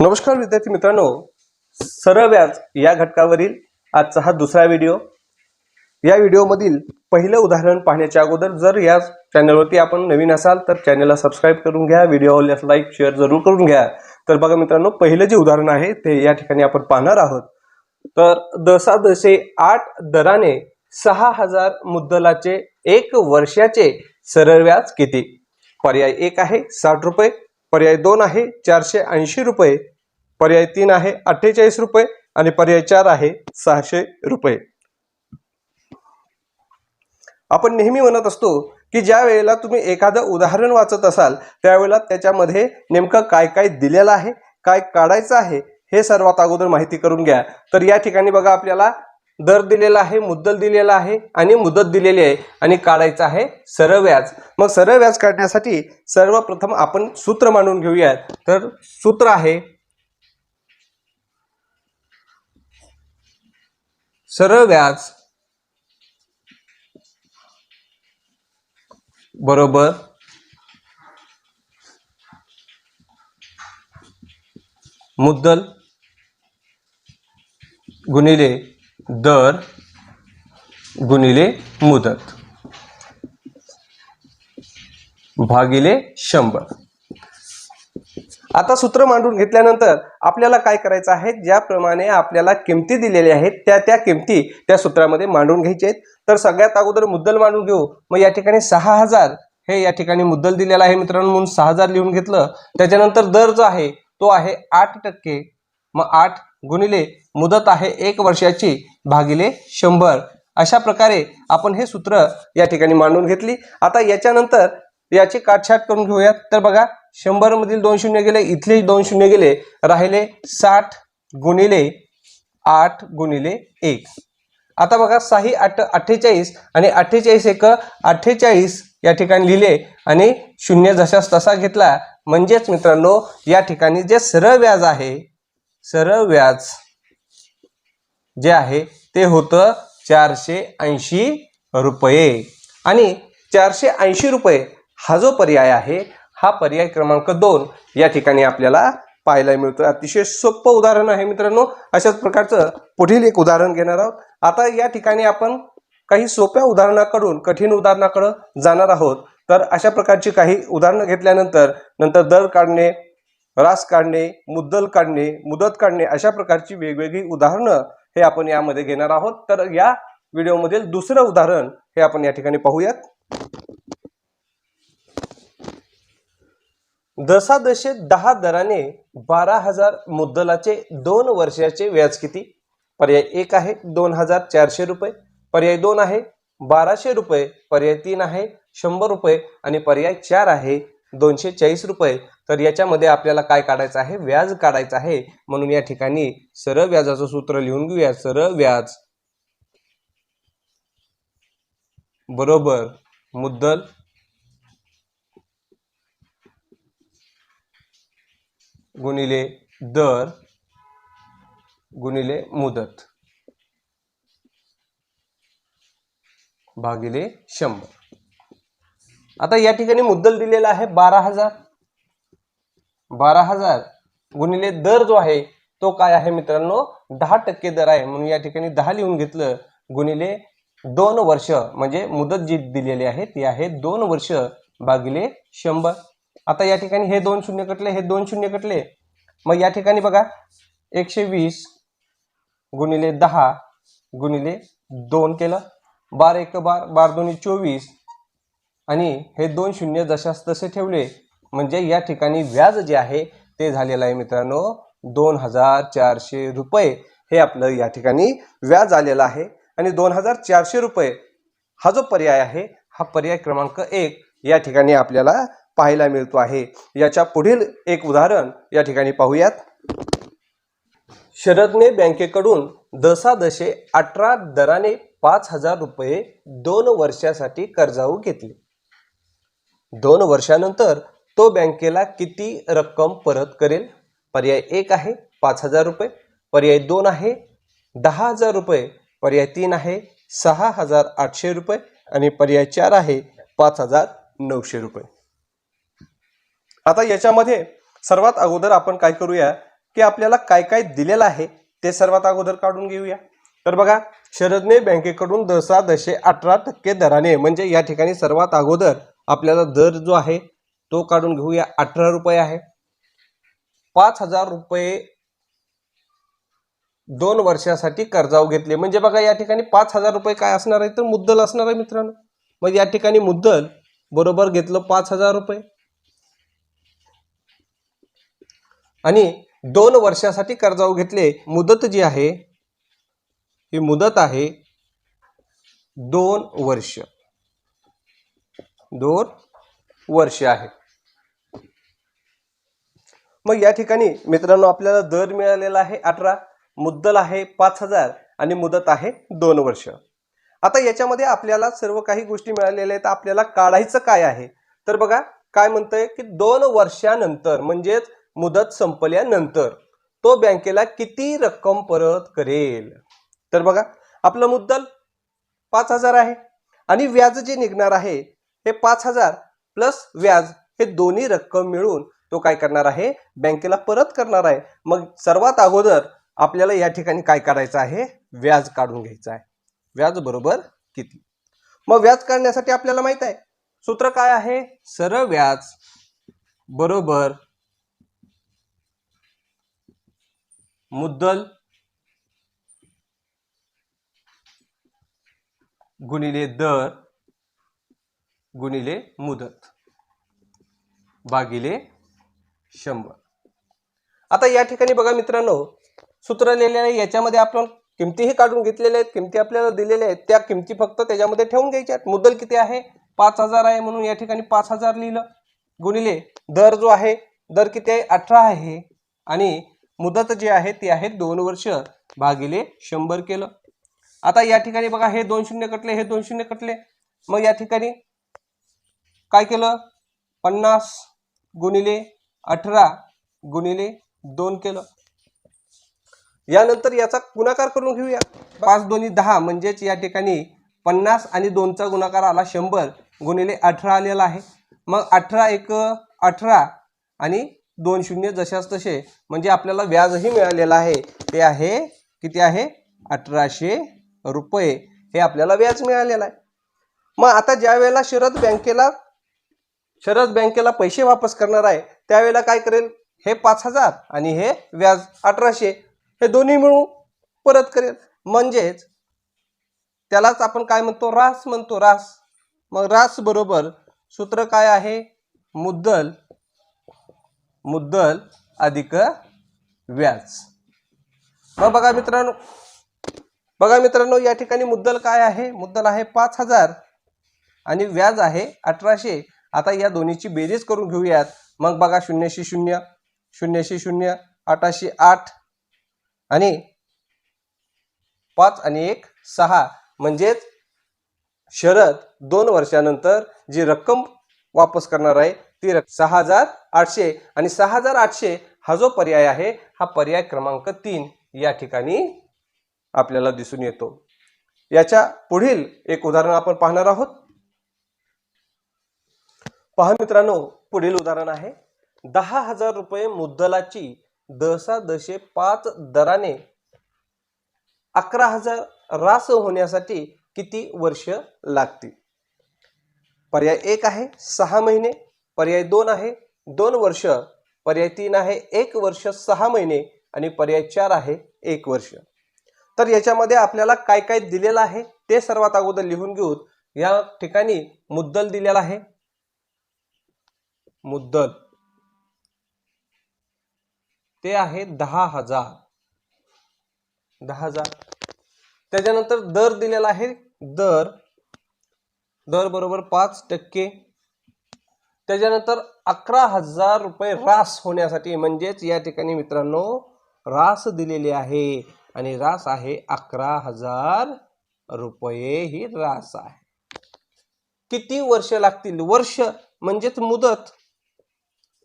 नमस्कार विद्यार्थी मित्रांनो. सरळ व्याज या घटकावरील आजचा हा दुसरा व्हिडिओ. या व्हिडिओमधील पहिलं उदाहरण पाहण्याच्या अगोदर जर या चॅनलवरती आपण नवीन असाल तर चॅनलला सबस्क्राईब करून घ्या. व्हिडिओ आवडल्यास लाईक शेअर जरूर करून घ्या. तर बघा मित्रांनो पहिलं जे उदाहरण आहे ते या ठिकाणी आपण पाहणार आहोत. तर दसादशे आठ दराने सहा हजार मुद्दलाचे एक वर्षाचे सरळ व्याज किती? पर्याय एक आहे साठ रुपये पर्याय दोन आहे चारशे ऐंशी रुपये. पर्याय तीन आहे अठ्ठेचाळीस रुपये आणि पर्याय चार आहे सहाशे रुपये. आपण नेहमी म्हणत असतो की ज्या वेळेला तुम्ही एखादं उदाहरण वाचत असाल त्यावेळेला त्याच्यामध्ये नेमकं काय काय दिलेलं आहे काय काढायचं आहे हे सर्वात अगोदर माहिती करून घ्या. तर या ठिकाणी बघा आपल्याला दर दिलेला आहे मुद्दल दिलेला आहे आणि मुदत दिलेली आहे आणि काढायचं आहे सरळ व्याज. मग सरळ व्याज काढण्यासाठी सर्वप्रथम आपण सूत्र मांडून घेऊयात. तर सूत्र आहे सरळ व्याज बरोबर मुद्दल गुणिले दर गुणिले मुदत. भागिले शंभर. आता सूत्र मांडून घेतल्यानंतर आपल्याला काय करायचं आहे? ज्याप्रमाणे आपल्याला किमती दिलेल्या आहेत त्या त्या किमती त्या सूत्रामध्ये मांडून घ्यायच्या आहेत. तर सगळ्यात अगोदर मुद्दल मांडून घेऊ. मग या ठिकाणी सहा हजार हे या ठिकाणी मुद्दल दिलेला आहे मित्रांनो म्हणून सहा हजार लिहून घेतलं. त्याच्यानंतर दर जो आहे तो आहे आठ टक्के. मग आठ गुणिले मुदत आहे एक वर्षाची भागिले शंभर. अशा प्रकारे आपण हे सूत्र या ठिकाणी मांडून घेतली. आता याच्यानंतर याची काटछाट करून घेऊयात. तर बघा शंभर मधील दोन शून्य गेले इथले दोन शून्य गेले. राहिले साठ गुणिले आठ गुणिले एक. आता बघा साही आठ अठ्ठेचाळीस आणि अठ्ठेचाळीस एक अठ्ठेचाळीस या ठिकाणी लिहिले आणि शून्य जशास तसा घेतला. म्हणजेच मित्रांनो या ठिकाणी जे सरळ व्याज आहे सरळ व्याज जे आहे ते होतं चारशे ऐंशी रुपये. आणि चारशे ऐंशी रुपये हा जो पर्याय आहे हा पर्याय क्रमांक दोन या ठिकाणी आपल्याला पाहायला मिळतो अतिशय सोपं उदाहरण आहे मित्रांनो. अशाच प्रकारचं पुढील एक उदाहरण घेणार आहोत. आता या ठिकाणी आपण काही सोप्या उदाहरणाकडून कठीण उदाहरणाकडं जाणार आहोत. तर अशा प्रकारची काही उदाहरणं घेतल्यानंतर नंतर दर काढणे रास काढणे मुद्दल काढणे मुदत काढणे अशा प्रकारची वेगवेगळी उदाहरणं हे आपण यामध्ये घेणार आहोत. तर या व्हिडिओमधील दुसरं उदाहरण हे आपण या ठिकाणी पाहूयात. दशादशे दहा दराने बारा हजार मुद्दलाचे दोन वर्षाचे व्याज किती? पर्याय एक आहे दोन हजार चारशे रुपये. पर्याय दोन आहे बाराशे रुपये. पर्याय तीन आहे शंभर रुपये. आणि पर्याय चार आहे दोनशे चाळीस रुपये. तर याच्यामध्ये आपल्याला काय काढायचं आहे? व्याज काढायचं आहे. म्हणून या ठिकाणी सरळ व्याजाचं सूत्र लिहून घेऊया. सरळ व्याज. बरोबर. मुद्दल. गुणिले दर. गुणिले मुदत. भागिले शंभर. आता या ठिकाणी मुद्दल दिलेला आहे बारा हजार. बारा हजार गुणिले दर जो आहे तो काय आहे मित्रांनो? दहा टक्के दर आहे. म्हणून या ठिकाणी दहा लिहून घेतलं गुणिले दोन वर्ष म्हणजे मुदत जी दिलेली आहे ती आहे दोन वर्ष भागिले शंभर. आता या ठिकाणी हे दोन शून्य कटले हे दोन शून्य कटले. मग या ठिकाणी बघा एकशे वीस गुणिले दहा गुणिले दोन केलं. बार एक बार बार दोन्ही चोवीस. आणि हे दोन शून्य जशास तसे ठेवले म्हणजे या ठिकाणी व्याज जे आहे ते झालेलं आहे मित्रांनो दोन हजार चारशे रुपये हे आपलं या ठिकाणी व्याज आलेलं आहे. आणि दोन हजार चारशे रुपये हा जो पर्याय आहे हा पर्याय क्रमांक एक या ठिकाणी आपल्याला पाहायला मिळतो आहे. याच्या पुढील एक उदाहरण या ठिकाणी पाहूयात. शरदने बँकेकडून दसादशे अठरा दराने पाच हजार रुपये दोन वर्षासाठी कर्जाऊ घेतले. दोन वर्षानंतर तो बँकेला किती रक्कम परत करेल? पर्याय एक आहे पाच हजार रुपये. पर्याय दोन आहे दहा हजार रुपये. पर्याय तीन आहे सहा हजार आठशे रुपये. आणि पर्याय चार आहे पाच हजार नऊशे रुपये. आता याच्यामध्ये सर्वात अगोदर आपण काय करूया की आपल्याला काय काय दिलेलं आहे ते सर्वात अगोदर काढून घेऊया. तर बघा शरदने बँकेकडून दसा दशे अठरा टक्के दराने म्हणजे या ठिकाणी सर्वात अगोदर आपल्याला दर जो आहे तो काढून घेऊया. अठरा रुपये आहे. पाच हजार रुपये दोन वर्षासाठी कर्जाव घेतले. म्हणजे बघा या ठिकाणी पाच हजार रुपये काय असणार आहे? तर मुद्दल असणार आहे मित्रांनो. मग या ठिकाणी मुद्दल बरोबर घेतलं पाच हजार रुपये. आणि दोन वर्षासाठी कर्जाऊ घेतले. मुदत जी आहे ही मुदत आहे दोन वर्ष. दोन वर्ष आहे. मग या ठिकाणी मित्रांनो आपल्याला दर मिळालेला आहे अठरा मुद्दल आहे पाच हजार आणि मुदत आहे दोन वर्ष. आता याच्यामध्ये आपल्याला सर्व काही गोष्टी मिळालेल्या आहेत. आपल्याला काढायचं काय आहे? तर बघा काय म्हणतंय की दोन वर्षानंतर म्हणजेच मुदत संपल्यानंतर तो बँकेला किती रक्कम परत करेल? तर बघा आपलं मुद्दल पाच हजार आहे आणि व्याज जे निघणार आहे हे पाच हजार प्लस व्याज हे दोन्ही रक्कम मिळून तो काय करणार आहे? बँकेला परत करणार आहे. मग सर्वात अगोदर आपल्याला या ठिकाणी काय करायचं आहे? व्याज काढून घ्यायचं आहे. व्याज बरोबर किती? मग व्याज काढण्यासाठी आपल्याला माहीत आहे. सूत्र काय आहे? सरळ व्याज बरोबर मुद्दल गुणिले दर गुणिले मुदत भागिले शंभर. आता या ठिकाणी बघा मित्रांनो सूत्र लिहिलेलं आहे याच्यामध्ये आपण किमतीही काढून घेतलेल्या आहेत किमती आपल्याला दिलेल्या आहेत त्या किमती फक्त त्याच्यामध्ये ठेवून घ्यायच्या आहेत. मुद्दल किती आहे? पाच हजार आहे म्हणून या ठिकाणी पाच हजार लिहिलं. गुणिले दर जो आहे दर किती आहे? अठरा आहे. आणि मुदत जी आहे ती आहे दोन वर्ष भागिले शंभर केलं. आता या ठिकाणी बघा हे दोन शून्य कटले हे दोन शून्य कटले. मग या ठिकाणी काय केलं? पन्नास गुणिले अठरा गुणिले दोन केलं. यानंतर याचा गुणाकार करून घेऊया. पाच दोन्ही दहा म्हणजेच या ठिकाणी पन्नास आणि दोनचा गुणाकार आला शंभर गुणिले अठरा आलेला आहे. मग अठरा एक अठरा आणि दोन शून्य जशाच तसे म्हणजे आपल्याला व्याजही मिळालेलं आहे. ते आहे किती आहे? अठराशे रुपये. हे आपल्याला व्याज मिळालेलं आहे. मग आता ज्या वेळेला शरद बँकेला शरद बँकेला पैसे वापस करणार आहे त्यावेळेला काय करेल? हे पाच हजार आणि हे व्याज अठराशे. हे दोन्ही मिळून परत करेल. म्हणजेच त्यालाच आपण काय म्हणतो? रास म्हणतो रास मग रास बरोबर सूत्र काय आहे? मुद्दल मुद्दल अधिक व्याज. मग बघा मित्रांनो बघा मित्रांनो या ठिकाणी मुद्दल काय आहे? मुद्दल आहे पाच हजार आणि व्याज आहे अठराशे. आता या दोन्हीची बेरीज करून घेऊयात. मग बघा शून्यशी शून्य शून्यशी शून्य आठाशी आठ आणि पाच आणि एक सहा. म्हणजेच शरद दोन वर्षानंतर जी रक्कम वापस करणार आहे ती रक सहा हजार आठशे. आणि सहा हजार आठशे हा जो पर्याय आहे हा पर्याय क्रमांक तीन या ठिकाणी आपल्याला दिसून येतो. याच्या पुढील एक उदाहरण आपण पाहणार आहोत. पहा मित्रांनो पुढील उदाहरण आहे. दहा हजार रुपये मुद्दलाची दसा दशे पाच दराने अकरा हजार रास होण्यासाठी किती वर्ष लागतील? पर्याय एक आहे सहा महिने. पर्याय दोन आहे दोन वर्ष. पर्याय तीन आहे एक वर्ष सहा महिने. आणि पर्याय चार आहे एक वर्ष. तर याच्यामध्ये आपल्याला काय काय दिलेलं आहे ते सर्वात अगोदर लिहून घेऊत या ठिकाणी मुद्दल दिलेला आहे. मुद्दल. ते आहे दहा हजार. दहा हजार. त्याच्यानंतर दर दिलेला आहे दर. दर बरोबर पाच टक्के. त्याच्यानंतर अकरा हजार रुपये रास होण्यासाठी म्हणजेच या ठिकाणी मित्रांनो रास दिलेली आहे. आणि रास आहे अकरा हजार रुपये ही रास आहे. किती वर्ष लागतील? वर्ष म्हणजेच मुदत.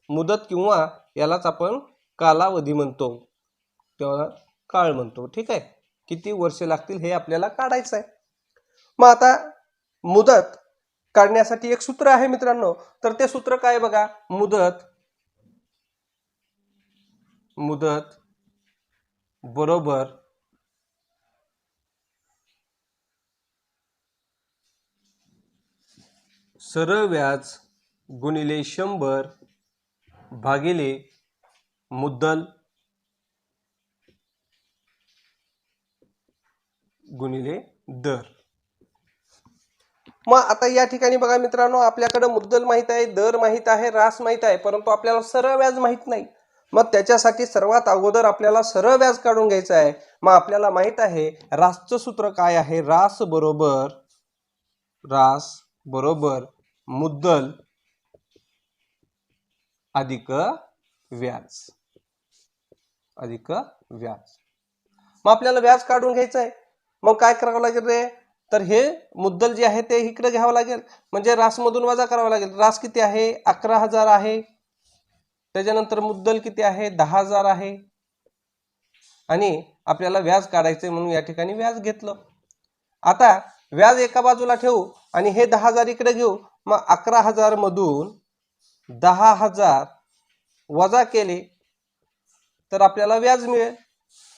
मुदत किंवा यालाच आपण कालावधी म्हणतो. तेव्हा काळ म्हणतो. ठीक आहे? किती वर्षे लागतील हे आपल्याला काढायचं आहे. मग आता मुदत काढण्यासाठी एक सूत्र आहे मित्रांनो. तर ते सूत्र काय बघा? मुदत मुदत बरोबर सरळ व्याज गुणिले शंभर भागिले मुद्दल गुणिले दर. मग आता या ठिकाणी बघा मित्रांनो आपल्याकडे मुद्दल माहीत आहे दर माहीत आहे रास माहीत आहे परंतु आपल्याला सरळ व्याज माहीत नाही. मग त्याच्यासाठी सर्वात अगोदर आपल्याला सरळ व्याज काढून घ्यायचं आहे. मग आपल्याला माहीत आहे रासचं सूत्र काय आहे? रास बरोबर रास बरोबर मुद्दल अधिक व्याज. अधिक व्याज. मग आपल्याला व्याज काढून घ्यायचं आहे. मग काय करावं लागेल रे? तर हे मुद्दल जे आहे ते इकडे घ्यावं लागेल. म्हणजे रासमधून वजा करावं लागेल. रास किती आहे? अकरा हजार आहे. त्याच्यानंतर मुद्दल किती आहे? दहा हजार आहे. आणि आपल्याला व्याज काढायचंय म्हणून या ठिकाणी व्याज घेतलं. आता व्याज एका बाजूला ठेवू आणि हे दहा हजार इकडे घेऊ. मग अकरा हजार मधून दहा हजार वजा केले तर आपल्याला व्याज मिळेल.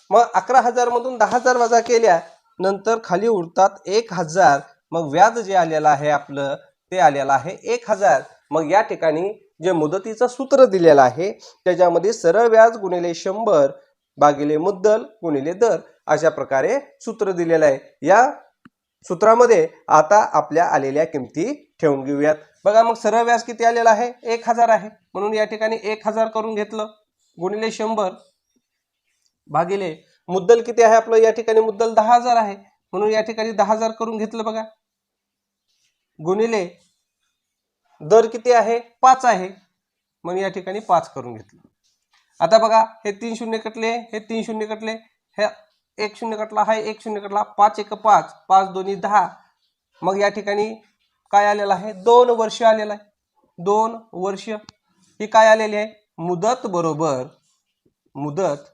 मग अकरा हजारमधून दहा हजार वजा केल्या नंतर खाली उरतात एक हजार. मग व्याज जे आलेलं आहे आपलं ते आलेलं आहे एक हजार. मग या ठिकाणी जे मुदतीचं सूत्र दिलेलं आहे त्याच्यामध्ये सरळ व्याज गुणिले शंभर भागिले मुद्दल गुणिले दर अशा प्रकारे सूत्र दिलेलं आहे. या सूत्रामध्ये आता आपल्या आलेल्या किमती ठेवून घेऊयात. बघा मग सरळ व्याज किती आलेला आहे? एक हजार आहे. म्हणून या ठिकाणी एक हजार करून घेतलं. गुणिले शंभर भागिले मुद्दल किती आहे आपलं? या ठिकाणी मुद्दल दहा हजार आहे. म्हणून या ठिकाणी दहा हजार करून घेतलं बघा. गुणिले दर किती आहे? पाच आहे. म्हणून या ठिकाणी पाच करून घेतलं. आता बघा हे तीन शून्य कटले हे तीन शून्य कटले हे एक शून्य कटला हा एक शून्य कटला पाच एक पाच पाच दोन्ही दहा. मग या ठिकाणी काय आलेलं आहे? दोन वर्ष आलेलं आहे. दोन वर्ष ही काय आलेली आहे? मुदत बरोबर मुदत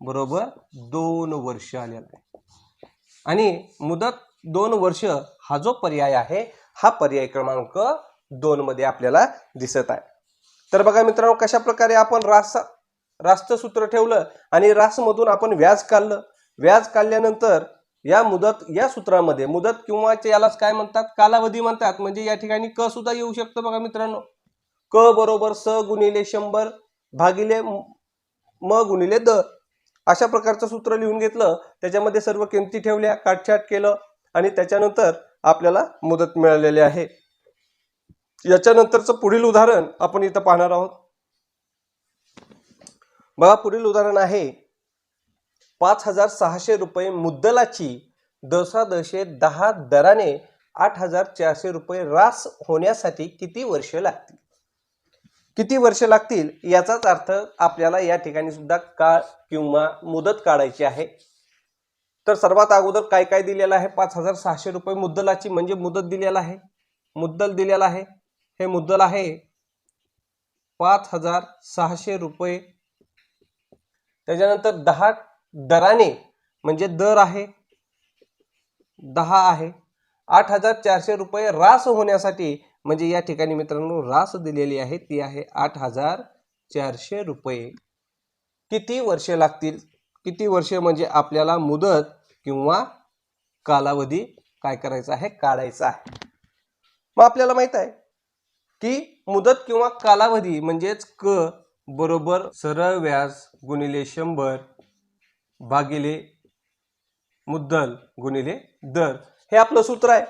बरोबर दोन वर्ष आलेला आहे. आणि मुदत दोन वर्ष हा जो पर्याय आहे हा पर्याय क्रमांक दोन मध्ये आपल्याला दिसत आहे. तर बघा मित्रांनो कशा प्रकारे आपण रास रास्त सूत्र ठेवलं आणि रासमधून आपण व्याज काढलं. व्याज काढल्यानंतर या मुदत या सूत्रामध्ये मुदत किंवा यालाच काय म्हणतात? कालावधी म्हणतात. म्हणजे या ठिकाणी क सुद्धा येऊ शकतं बघा मित्रांनो. क बरोबर स गुणिले शंभर भागिले म गुणिले द. अशा प्रकारचं सूत्र लिहून घेतलं. त्याच्यामध्ये सर्व किमती ठेवल्या काटछाट केलं आणि त्याच्यानंतर आपल्याला मुदत मिळालेली आहे. याच्यानंतरचं पुढील उदाहरण आपण इथं पाहणार आहोत. बघा पुढील उदाहरण आहे. पाच हजार सहाशे रुपये मुद्दलाची दशादशे दहा दराने आठ हजार चारशे रुपये रास होण्यासाठी किती वर्ष लागतील? किती वर्ष लागतील याचाच अर्थ आपल्याला या ठिकाणी सुद्धा काळ किंवा मुदत काढायची आहे. तर सर्वात अगोदर काय काय दिलेलं आहे? पाच हजार सहाशे रुपये मुद्दलाची म्हणजे मुदत दिलेला आहे. मुद्दल दिलेला आहे. हे मुद्दल आहे पाच हजार सहाशे रुपये. त्याच्यानंतर दहा दराने म्हणजे दर आहे दहा आहे आठ हजार चारशे रुपये रास होण्यासाठी म्हणजे या ठिकाणी मित्रांनो रास दिलेली आहे ती आहे आठ हजार चारशे रुपये. किती वर्षे लागतील? किती वर्षे म्हणजे आपल्याला मुदत किंवा कालावधी काय करायचा आहे? काढायचा आहे. मग आपल्याला माहीत आहे की मुदत किंवा कालावधी म्हणजेच क बरोबर सरळ व्याज गुणिले शंभर भागिले मुद्दल गुणिले दर. हे आपलं सूत्र आहे.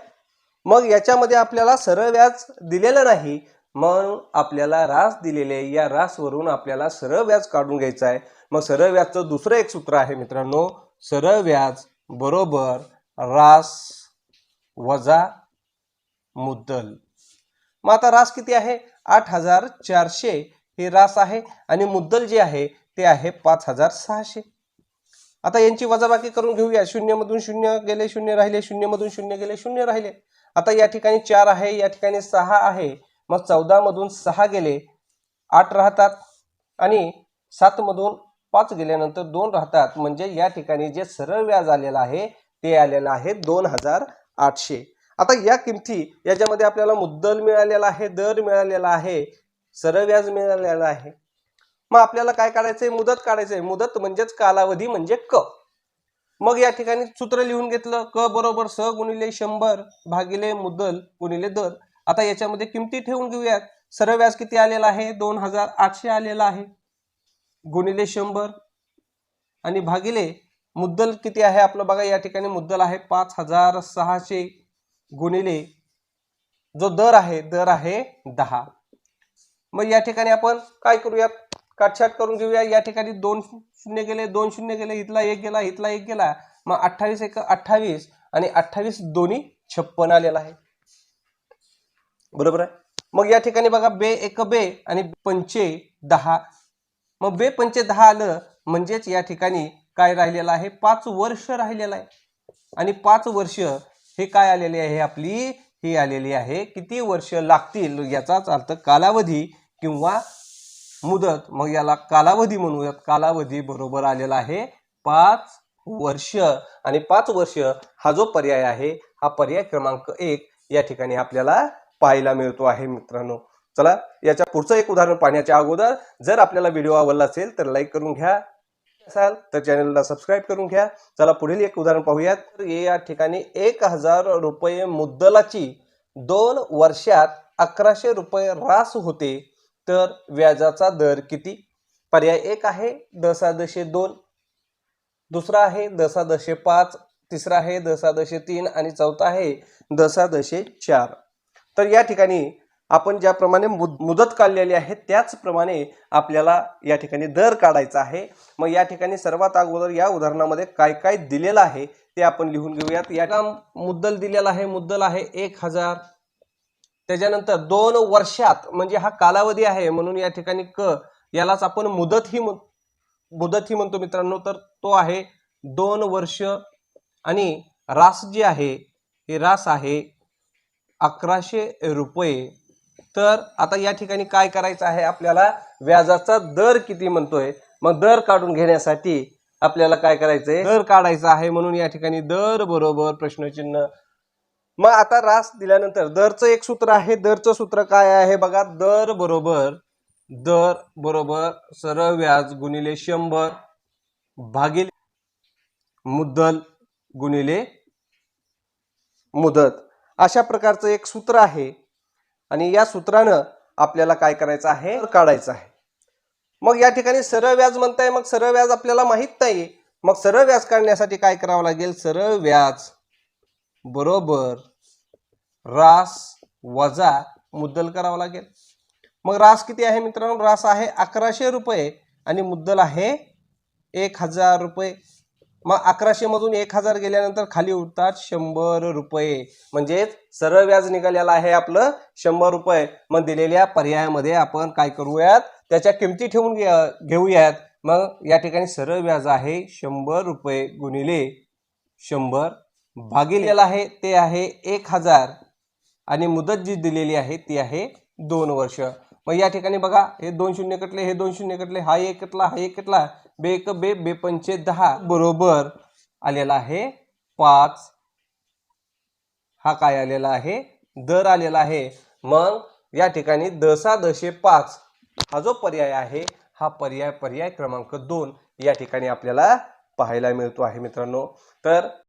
मग याच्यामध्ये आपल्याला सरळ व्याज दिलेलं नाही मग आपल्याला रास दिलेले या रासवरून आपल्याला सरळ व्याज काढून घ्यायचं आहे. मग सरळ व्याजचं दुसरं एक सूत्र आहे मित्रांनो. सरळ व्याज बरोबर रास वजा मुद्दल. मग आता रास किती आहे? आठ हजार चारशे हे रास आहे आणि मुद्दल जे आहे ते आहे पाच हजार सहाशे. आता यांची वजाबाकी करून घेऊया. शून्यमधून शून्य गेले शून्य राहिले. शून्यमधून शून्य गेले शून्य राहिले. आता या ठिकाणी चार आहे या ठिकाणी सहा आहे. मग चौदा मधून सहा गेले आठ राहतात. आणि सात मधून पाच गेल्यानंतर दोन राहतात. म्हणजे या ठिकाणी जे सरळ व्याज आलेलं आहे ते आलेलं आहे दोन हजार आठशे. आता या किमती याच्यामध्ये आपल्याला मुद्दल मिळालेला आहे दर मिळालेला आहे सरळ व्याज मिळालेला आहे. मग आपल्याला काय काढायचंय? मुदत काढायचंय. मुदत म्हणजेच कालावधी म्हणजे क. मग या ठिकाणी सूत्र लिहून घेतलं. क बरोबर स गुणिले शंभर भागिले मुदल गुणिले दर. आता याच्यामध्ये किमती ठेवून घेऊयात. सरळ व्याज किती आलेला आहे? दोन हजार आठशे आलेला आहे. गुणिले शंभर आणि भागिले मुद्दल किती आहे? आपलं बघा या ठिकाणी मुद्दल आहे पाच हजार सहाशे गुणिले. जो दर आहे दर आहे दहा. मग या ठिकाणी आपण काय करूयात? काटछाट करून घेऊया. या ठिकाणी दोन शून्य गेले दोन शून्य गेले इथला एक गेला इथला एक गेला. मग अठ्ठावीस एक अठ्ठावीस आणि अठ्ठावीस दोन्ही छप्पन आलेला आहे. बरोबर आहे? मग या ठिकाणी बघा बे एक बे आणि पंचे दहा. मग बे पंचे दहा आलं म्हणजेच या ठिकाणी काय राहिलेलं आहे? पाच वर्ष राहिलेलं आहे. आणि पाच वर्ष हे काय आलेले आहे आपली? ही आलेली आहे किती वर्ष लागतील याचाच अर्थ कालावधी किंवा मुदत. मग याला कालावधी म्हणूयात. कालावधी बरोबर आलेला आहे पाच वर्ष. आणि पाच वर्ष हा जो पर्याय आहे हा पर्याय क्रमांक एक या ठिकाणी आपल्याला पाहायला मिळतो आहे मित्रांनो. चला याच्या पुढचं एक उदाहरण पाहण्याच्या अगोदर जर आपल्याला व्हिडिओ आवडला असेल तर लाईक करून घ्या. असाल तर चॅनलला सबस्क्राईब करून घ्या. चला पुढील एक उदाहरण पाहूयात. तर या ठिकाणी एक हजार रुपये मुद्दलाची दोन वर्षात अकराशे रुपये रास होते. तर व्याजाचा दर किती? पर्याय एक आहे दशादशे दोन दुसरा आहे दशादशे पाच तिसरा आहे दशादशे तीन आणि चौथा आहे दशादशे चार. तर या ठिकाणी आपण ज्याप्रमाणे मुद मुदत काढलेली आहे त्याचप्रमाणे आपल्याला या ठिकाणी दर काढायचा आहे. मग या ठिकाणी सर्वात अगोदर या उदाहरणामध्ये काय काय दिलेलं आहे ते आपण लिहून घेऊयात. या मुद्दल दिलेला आहे मुद्दल आहे एक हजार त्याच्यानंतर दोन वर्षात म्हणजे हा कालावधी आहे म्हणून या ठिकाणी क यालाच आपण मुदत ही म्हण- मुदत ही म्हणतो मित्रांनो तर तो आहे दोन वर्ष. आणि रास जी आहे हे रास आहे अकराशे रुपये. तर आता या ठिकाणी काय करायचं आहे आपल्याला? व्याजाचा दर किती म्हणतोय? मग दर काढून घेण्यासाठी आपल्याला काय करायचंय? दर काढायचा आहे म्हणून या ठिकाणी दर बरोबर प्रश्नचिन्ह मग आता रास दिल्यानंतर दरचं एक सूत्र आहे दरचं सूत्र काय आहे बघा? दर बरोबर दर बरोबर सरळ व्याज गुणिले शंभर भागिले मुद्दल गुणिले मुदत. अशा प्रकारचं एक सूत्र आहे. आणि या सूत्रानं आपल्याला काय करायचं आहे? काढायचं आहे. मग या ठिकाणी सरळ व्याज म्हणताय मग सरळ व्याज आपल्याला माहीत नाही मग सरळ व्याज काढण्यासाठी काय करावं लागेल? सरळ व्याज. बरोबर रास वजा मुद्दल करावा लागेल. मग रास किती आहे मित्रांनो? रास आहे अकराशे रुपये आणि मुद्दल आहे एक हजार रुपये. मग अकराशे मधून एक हजार गेल्यानंतर खाली उरतात शंभर रुपये. म्हणजेच सरळ व्याज निघालेलं आहे आपलं शंभर रुपये. मग दिलेल्या पर्यायामध्ये आपण काय करूयात? त्याच्या किमती ठेवून घे- घेऊयात. मग या ठिकाणी सरळ व्याज आहे शंभर रुपये गुणिले शंभर. भागिलेलं आहे ते आहे एक हजार. आणि मुदत जी दिलेली आहे ती आहे दोन वर्ष. मग या ठिकाणी बघा हे दोन शून्य कटले हे दोन शून्य कटले हा एक कटला हा एक कटला. बे एक बे बेपंचे दहा. बरोबर आलेला आहे पाच. हा काय आलेला आहे? दर आलेला आहे. मग या ठिकाणी दसा दशे पाच. हा जो पर्याय आहे हा पर्याय पर्याय क्रमांक दोन या ठिकाणी आपल्याला पाहायला मिळतो आहे मित्रांनो. तर